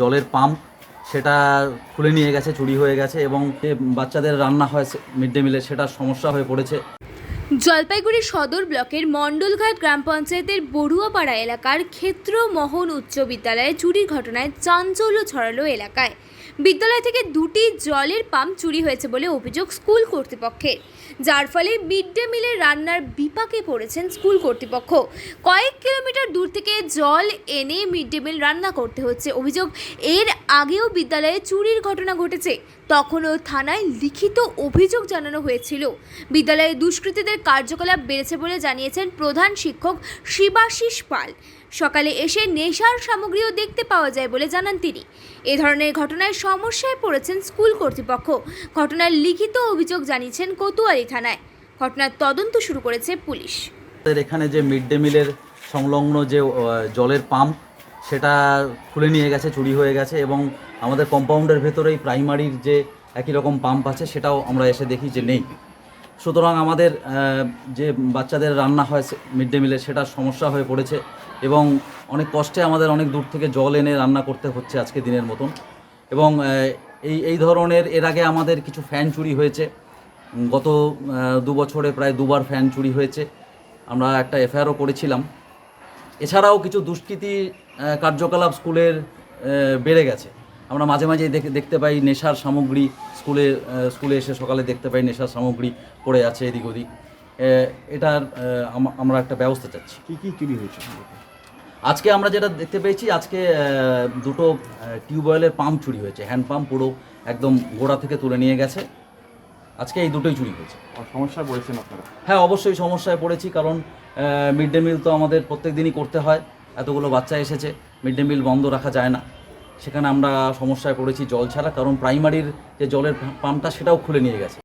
জলের পাম্প, সেটা খুলে নিয়ে গেছে, চুরি হয়ে গেছে এবং বাচ্চাদের রান্না হয় মিড ডে মিলে, সেটা সমস্যা হয়ে পড়েছে। জলপাইগুড়ি সদর ব্লকের মণ্ডলঘাট গ্রাম পঞ্চায়েতের বড়ুয়াপাড়া এলাকার ক্ষেত্র মহন উচ্চ বিদ্যালয়ে চুরির ঘটনায় চাঞ্চল্য ছড়ালো এলাকায়। বিদ্যালয় থেকে দুটি জলের পাম্প চুরি হয়েছে বলে অভিযোগ স্কুল কর্তৃপক্ষের। যার ফলে মিড ডে মিলের রান্নার বিপাকে পড়েছেন স্কুল কর্তৃপক্ষ। কয়েক কিলোমিটার দূর থেকে জল এনে মিড ডে মিল রান্না করতে হচ্ছে। অভিযোগ, এর আগেও বিদ্যালয়ে চুরির ঘটনা ঘটেছে। তখনও থানায় লিখিত অভিযোগ জানানো হয়েছিল। বিদ্যালয়ে দুষ্কৃতীদের কার্যকলাপ বেড়েছে বলে জানিয়েছেন প্রধান শিক্ষক শিবাশিস পাল। সকালে এসে নেশার সামগ্রীও দেখতে পাওয়া যায় বলে জানান তিনি। এ ধরনের ঘটনায় সমস্যায় পড়েছেন স্কুল কর্তৃপক্ষ। ঘটনার লিখিত অভিযোগ জানিয়েছেন কোতোয়ালি থানায়। ঘটনার তদন্ত শুরু করেছে পুলিশ। এখানে যে মিড ডে মিলের সংলগ্ন যে জলের পাম্প, সেটা খুলে নিয়ে গেছে, চুরি হয়ে গেছে এবং আমাদের কম্পাউন্ডের ভেতরেই প্রাইমারির যে একই রকম পাম্প আছে, সেটাও আমরা এসে দেখি যে নেই। সুতরাং আমাদের যে বাচ্চাদের রান্না হয় মিড ডে মিলে, সেটার সমস্যা হয়ে পড়েছে এবং অনেক কষ্টে আমাদের অনেক দূর থেকে জল এনে রান্না করতে হচ্ছে আজকে দিনের মতন। এবং এই এই ধরনের এর আগে আমাদের কিছু ফ্যান চুরি হয়েছে। গত দু বছরে প্রায় দুবার ফ্যান চুরি হয়েছে। আমরা একটা এফআইআরও করেছিলাম। এছাড়াও কিছু দুষ্কৃতি কার্যকলাপ স্কুলের বেড়ে গেছে। আমরা মাঝে মাঝে দেখে, দেখতে পাই নেশার সামগ্রী স্কুলে স্কুলে এসে সকালে দেখতে পাই নেশার সামগ্রী পড়ে আছে এদিক ওদিক। এটার আমরা একটা ব্যবস্থা চাচ্ছি। কী কী চুরি হয়েছে? আজকে আমরা যেটা দেখতে পেয়েছি আজকে দুটো টিউবওয়েলের পাম্প চুরি হয়েছে। হ্যান্ড পাম্প পুরো একদম গোড়া থেকে তুলে নিয়ে গেছে। আজকে এই দুটোই চুরি হয়েছে। আর সমস্যায় পড়েছেন আপনারা? হ্যাঁ অবশ্যই সমস্যায় পড়েছি কারণ মিড ডে মিল তো আমাদের প্রত্যেক দিনই করতে হয়। এতগুলো বাচ্চা এসেছে মিড ডে মিল বন্ধ রাখা যায় না। সেখানে আমরা সমস্যায় পড়েছি জল ছাড়া কারণ প্রাইমারির যে জলের পাম্পটা সেটাও খুলে নিয়ে গেছে।